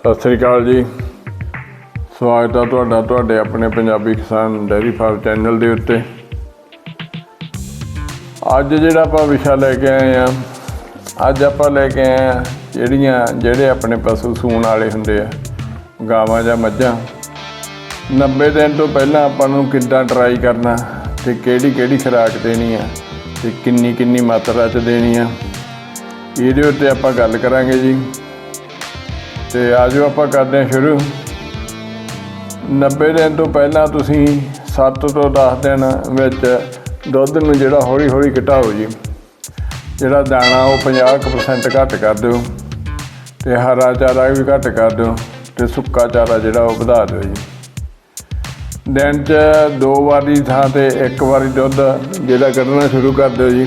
ਸਤਿ ਸ੍ਰੀ ਅਕਾਲ ਜੀ। ਸਵਾਗਤ ਹੈ ਤੁਹਾਡਾ, ਤੁਹਾਡੇ ਆਪਣੇ ਪੰਜਾਬੀ ਕਿਸਾਨ ਡੈਰੀ ਫਾਰਮ ਚੈਨਲ ਦੇ ਉੱਤੇ। ਅੱਜ ਜਿਹੜਾ ਆਪਾਂ ਵਿਸ਼ਾ ਲੈ ਕੇ ਆਏ ਆ, ਅੱਜ ਆਪਾਂ ਲੈ ਕੇ ਆਏ ਆ ਜਿਹੜੀਆਂ, ਜਿਹੜੇ ਆਪਣੇ ਪਸ਼ੂ ਸੂਣ ਵਾਲੇ ਹੁੰਦੇ ਆ, ਗਾਵਾਂ ਜਾਂ ਮੱਝਾਂ। 90 ਦਿਨ ਤੋਂ ਪਹਿਲਾਂ ਆਪਾਂ ਨੂੰ ਕਿੱਦਾਂ ਟਰਾਈ ਕਰਨਾ, ਤੇ ਕਿਹੜੀ ਕਿਹੜੀ ਖੁਰਾਕ ਦੇਣੀ ਆ, ਤੇ ਕਿੰਨੀ ਕਿੰਨੀ ਮਾਤਰਾ ਚ ਦੇਣੀ ਆ। ਇਹਦੇ ਉੱਤੇ ਆਪਾਂ ਗੱਲ ਕਰਾਂਗੇ ਜੀ। ਤੇ ਆਜੋ ਆਪਾਂ ਕਰਦੇ ਹਾਂ ਸ਼ੁਰੂ। 90 ਦਿਨ ਤੋਂ ਪਹਿਲਾਂ ਤੁਸੀਂ 7 ਤੋਂ 10 ਦਿਨ ਵਿੱਚ ਦੁੱਧ ਨੂੰ ਜਿਹੜਾ ਹੌਲੀ ਹੌਲੀ ਘਟਾਓ ਜੀ। ਜਿਹੜਾ ਦਾਣਾ ਉਹ 50% ਘੱਟ ਕਰ ਦਿਓ ਤੇ ਹਰਾ ਚਾਰਾ ਵੀ ਘੱਟ ਕਰ ਦਿਓ ਤੇ ਸੁੱਕਾ ਚਾਰਾ ਜਿਹੜਾ ਉਹ ਵਧਾ ਦਿਓ ਜੀ। ਦਿਨ 'ਚ ਦੋ ਵਾਰੀ ਥਾਂ ਤੇ ਇੱਕ ਵਾਰੀ ਦੁੱਧ ਜਿਹੜਾ ਕੱਢਣਾ ਸ਼ੁਰੂ ਕਰ ਦਿਓ ਜੀ।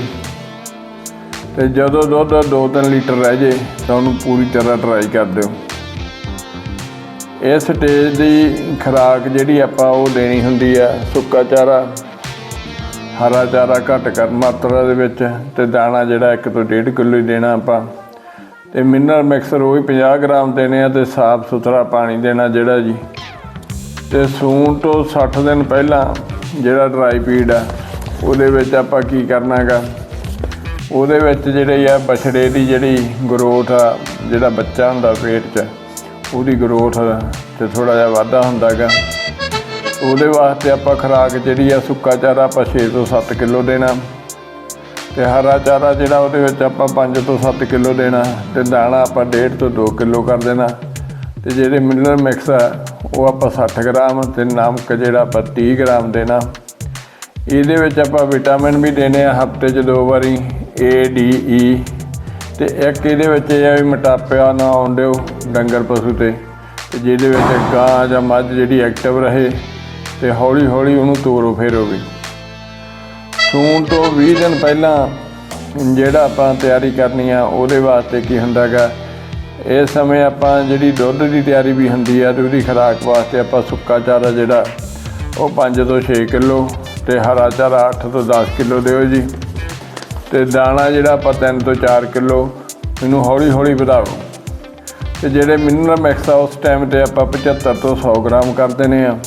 ਤੇ ਜਦੋਂ ਦੁੱਧ 2-3 ਲੀਟਰ ਰਹਿ ਜੇ ਤਾਂ ਉਹਨੂੰ ਪੂਰੀ ਤਰ੍ਹਾਂ ਟਰਾਈ ਕਰ ਦਿਓ। ਇਸ ਸਟੇਜ ਦੀ ਖੁਰਾਕ ਜਿਹੜੀ ਆਪਾਂ ਉਹ ਦੇਣੀ ਹੁੰਦੀ ਆ, ਸੁੱਕਾ ਚਾਰਾ। ਹਰਾ ਚਾਰਾ ਘੱਟ ਕਰ ਮਾਤਰਾ ਦੇ ਵਿੱਚ ਤੇ ਦਾਣਾ ਜਿਹੜਾ 1 ਤੋਂ 1.5 ਕਿਲੋ ਹੀ ਦੇਣਾ ਆਪਾਂ। ਤੇ ਮਿਨਰਲ ਮਿਕਸਰ ਉਹ ਵੀ 50 ਗ੍ਰਾਮ ਦੇਣੇ ਆ ਤੇ ਸਾਫ਼ ਸੁਥਰਾ ਪਾਣੀ ਦੇਣਾ ਜਿਹੜਾ ਜੀ। ਤੇ ਸੂਣ ਤੋਂ 60 ਦਿਨ ਪਹਿਲਾਂ ਜਿਹੜਾ ਡਰਾਈ ਪੀਡ ਆ, ਉਹਦੇ ਵਿੱਚ ਆਪਾਂ ਕੀ ਕਰਨਾ ਹੈਗਾ ਉਹਦੇ ਵਿੱਚ ਜਿਹੜੇ ਆ ਬਛੜੇ ਦੀ ਜਿਹੜੀ ਗਰੋਥ ਆ, ਜਿਹੜਾ ਬੱਚਾ ਹੁੰਦਾ ਪੇਟ 'ਚ ਉਹਦੀ ਗਰੋਥ ਤੇ ਥੋੜਾ ਜਿਹਾ ਵਾਧਾ ਹੁੰਦਾ ਹੈਗਾ। ਉਹਦੇ ਵਾਸਤੇ ਆਪਾਂ ਖੁਰਾਕ ਜਿਹੜੀ ਆ, ਸੁੱਕਾ ਚਾਰਾ ਆਪਾਂ 6 ਤੋਂ 7 ਕਿਲੋ ਦੇਣਾ। ਤੇ ਹਰਾ ਚਾਰਾ ਜਿਹੜਾ ਉਹਦੇ ਵਿੱਚ ਆਪਾਂ 5 ਤੋਂ 7 ਕਿਲੋ ਦੇਣਾ ਤੇ ਦਾਣਾ ਆਪਾਂ 1.5 ਤੋਂ 2 ਕਿਲੋ ਕਰ ਦੇਣਾ। ਤੇ ਜਿਹੜੇ ਮਿਨਰਲ ਮਿਕਸ ਆ, ਉਹ ਆਪਾਂ 60 ਗ੍ਰਾਮ ਤੇ ਨਮਕ ਜਿਹੜਾ ਆਪਾਂ 30 ਗ੍ਰਾਮ ਦੇਣਾ। ਇਹਦੇ ਵਿੱਚ ਆਪਾਂ ਵਿਟਾਮਿਨ ਵੀ ਦੇਣੇ ਆ ਹਫ਼ਤੇ 'ਚ ਦੋ ਵਾਰੀ ਏ ਡੀ ਈ ਤੇ ਇੱਕ ਇਹਦੇ ਵਿੱਚ ਇਹ ਆ ਵੀ ਮੋਟਾਪਾ ਨਾ ਆਉਣ ਦਿਓ ਡੰਗਰ ਪਸ਼ੂ ਤੇ। ਤੇ ਜਿਹਦੇ ਵਿੱਚ ਗਾਂ ਜਾਂ ਮੱਝ ਜਿਹੜੀ ਐਕਟਿਵ ਰਹੇ ਤੇ ਹੌਲੀ ਹੌਲੀ ਉਹਨੂੰ ਤੋਰੋ ਫੇਰੋ ਵੀ। ਸੂਣ ਤੋਂ 20 ਦਿਨ ਪਹਿਲਾਂ ਜਿਹੜਾ ਆਪਾਂ ਤਿਆਰੀ ਕਰਨੀ ਆ ਉਹਦੇ ਵਾਸਤੇ ਕੀ ਹੁੰਦਾਗਾ ਇਸ ਸਮੇਂ ਆਪਾਂ ਜਿਹੜੀ ਦੁੱਧ ਦੀ ਤਿਆਰੀ ਵੀ ਹੁੰਦੀ ਆ ਤੇ ਉਹਦੀ ਖੁਰਾਕ ਵਾਸਤੇ ਆਪਾਂ ਸੁੱਕਾ ਚਾਰਾ ਜਿਹੜਾ, ਉਹ 5 ਤੋਂ 6 ਕਿਲੋ ਤੇ ਹਰਾ ਚਾਰਾ 8 ਤੋਂ 10 ਕਿਲੋ ਦਿਓ ਜੀ। ਤੇ ਦਾਣਾ ਜਿਹੜਾ ਆਪਾਂ ਤਿੰਨ ਤੋਂ ਚਾਰ ਕਿਲੋ ਇਹਨੂੰ ਹੌਲੀ ਹੌਲੀ ਵਧਾਓ। ਤੇ ਜਿਹੜੇ ਮਿਨਰਲ ਮੈਕਸ ਆ, ਉਸ ਟਾਈਮ ਤੇ ਆਪਾਂ 75 ਤੋਂ 100 ਗ੍ਰਾਮ ਕਰ ਦੇਣੇ ਆ।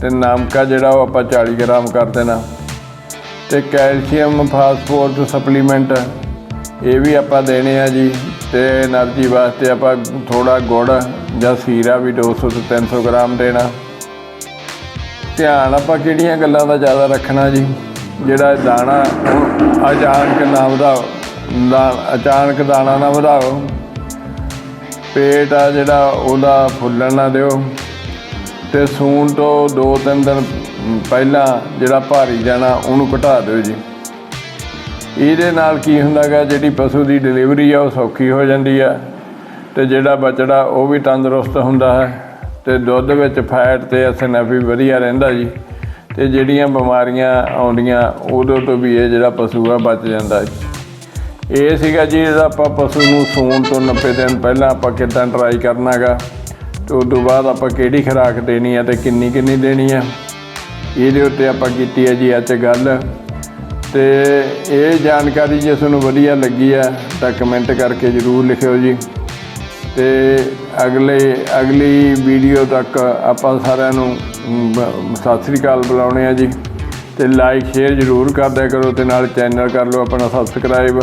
ਤੇ ਨਾਮਕਾ ਜਿਹੜਾ ਉਹ ਆਪਾਂ 40 ਗ੍ਰਾਮ ਕਰ ਦੇਣਾ। ਤੇ ਕੈਲਸ਼ੀਅਮ, ਫਾਸਫੋਰਸ ਸਪਲੀਮੈਂਟ ਇਹ ਵੀ ਆਪਾਂ ਦੇਣੇ ਆ ਜੀ। ਤੇ એનર્ਜੀ ਵਾਸਤੇ ਆਪਾਂ ਥੋੜਾ ਗੁੜ ਜਾਂ ਸੀਰਾ ਵੀ 200 ਤੋਂ 300 ਗ੍ਰਾਮ ਦੇਣਾ। ਧਿਆਨ ਆਪਾਂ ਕਿਹੜੀਆਂ ਗੱਲਾਂ ਦਾ ਜ਼ਿਆਦਾ ਰੱਖਣਾ ਜੀ? ਜਿਹੜਾ ਦਾਣਾ ਉਹ ਅਚਾਨਕ ਨਾ ਵਧਾਓ, ਦਾ- ਅਚਾਨਕ ਦਾਣਾ ਨਾ ਵਧਾਓ, ਪੇਟ ਆ ਜਿਹੜਾ ਉਹਦਾ ਫੁੱਲਣ ਨਾ ਦਿਓ ਤੇ ਸੂਣ ਤੋਂ 2-3 ਦਿਨ ਪਹਿਲਾਂ ਜਿਹੜਾ ਭਾਰੀ ਜਾਣਾ ਉਹਨੂੰ ਘਟਾ ਦਿਓ ਜੀ। ਇਹਦੇ ਨਾਲ ਕੀ ਹੁੰਦਾਗਾ, ਜਿਹੜੀ ਪਸ਼ੂ ਦੀ ਡਿਲੀਵਰੀ ਆ ਉਹ ਸੌਖੀ ਹੋ ਜਾਂਦੀ ਆ ਤੇ ਜਿਹੜਾ ਬਚੜਾ ਉਹ ਵੀ ਤੰਦਰੁਸਤ ਹੁੰਦਾ ਹੈ ਤੇ ਦੁੱਧ ਵਿੱਚ ਫੈਟ ਤੇ ਐਸਐਨਐਫ ਵਧੀਆ ਰਹਿੰਦਾ ਜੀ। ਤੇ ਜਿਹੜੀਆਂ ਬਿਮਾਰੀਆਂ ਆਉਂਦੀਆਂ ਉਦੋਂ ਤੋਂ ਵੀ ਇਹ ਜਿਹੜਾ ਪਸ਼ੂ ਆ ਬਚ ਜਾਂਦਾ ਇਹ ਸੀਗਾ ਜੀ, ਇਹਦਾ ਆਪਾਂ ਪਸ਼ੂ ਨੂੰ ਸੂਣ ਤੋਂ 90 ਦਿਨ ਪਹਿਲਾਂ ਆਪਾਂ ਕਿੱਦਾਂ ਟਰਾਈ ਕਰਨਾਗਾ, ਤੇ ਉਸ ਤੋਂ ਬਾਅਦ ਆਪਾਂ ਕਿਹੜੀ ਖੁਰਾਕ ਦੇਣੀ ਆ ਤੇ ਕਿੰਨੀ ਕਿੰਨੀ ਦੇਣੀ ਆ। ਇਹਦੇ ਉੱਤੇ ਆਪਾਂ ਕੀਤੀ ਹੈ ਜੀ ਅੱਜ ਗੱਲ। ਤੇ ਇਹ ਜਾਣਕਾਰੀ ਜੇ ਤੁਹਾਨੂੰ ਵਧੀਆ ਲੱਗੀ ਆ, ਤਾਂ ਕਮੈਂਟ ਕਰਕੇ ਜਰੂਰ ਲਿਖਿਓ ਜੀ। ਤੇ ਅਗਲੇ, ਅਗਲੀ ਵੀਡੀਓ ਤੱਕ ਆਪਾਂ ਸਾਰਿਆਂ ਨੂੰ ਸਤਿ ਸ੍ਰੀ ਅਕਾਲ ਬੁਲਾਉਣੇ ਆ ਜੀ। ਤੇ ਲਾਈਕ ਸ਼ੇਅਰ ਜਰੂਰ ਕਰਦਿਆ ਕਰੋ ਤੇ ਨਾਲ ਚੈਨਲ ਕਰ ਲਓ ਆਪਣਾ ਸਬਸਕ੍ਰਾਈਬ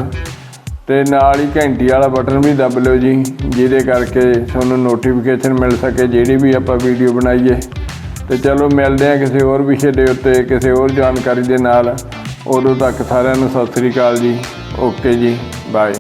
ਤੇ ਨਾਲ ਹੀ ਘੰਟੀ ਵਾਲਾ ਬਟਨ ਵੀ ਦਬ ਲਿਓ ਜੀ, ਜਿਹਦੇ ਕਰਕੇ ਤੁਹਾਨੂੰ ਨੋਟੀਫਿਕੇਸ਼ਨ ਮਿਲ ਸਕੇ ਜਿਹੜੀ ਵੀ ਆਪਾਂ ਵੀਡੀਓ ਬਣਾਈਏ। ਤੇ ਚਲੋ ਮਿਲਦੇ ਆ ਕਿਸੇ ਹੋਰ ਵਿਸ਼ੇ ਦੇ ਉੱਤੇ, ਕਿਸੇ ਹੋਰ ਜਾਣਕਾਰੀ ਦੇ ਨਾਲ। ਉਦੋਂ ਤੱਕ ਸਾਰਿਆਂ ਨੂੰ ਸਤਿ ਸ੍ਰੀ ਅਕਾਲ ਜੀ। ਓਕੇ ਜੀ ਬਾਏ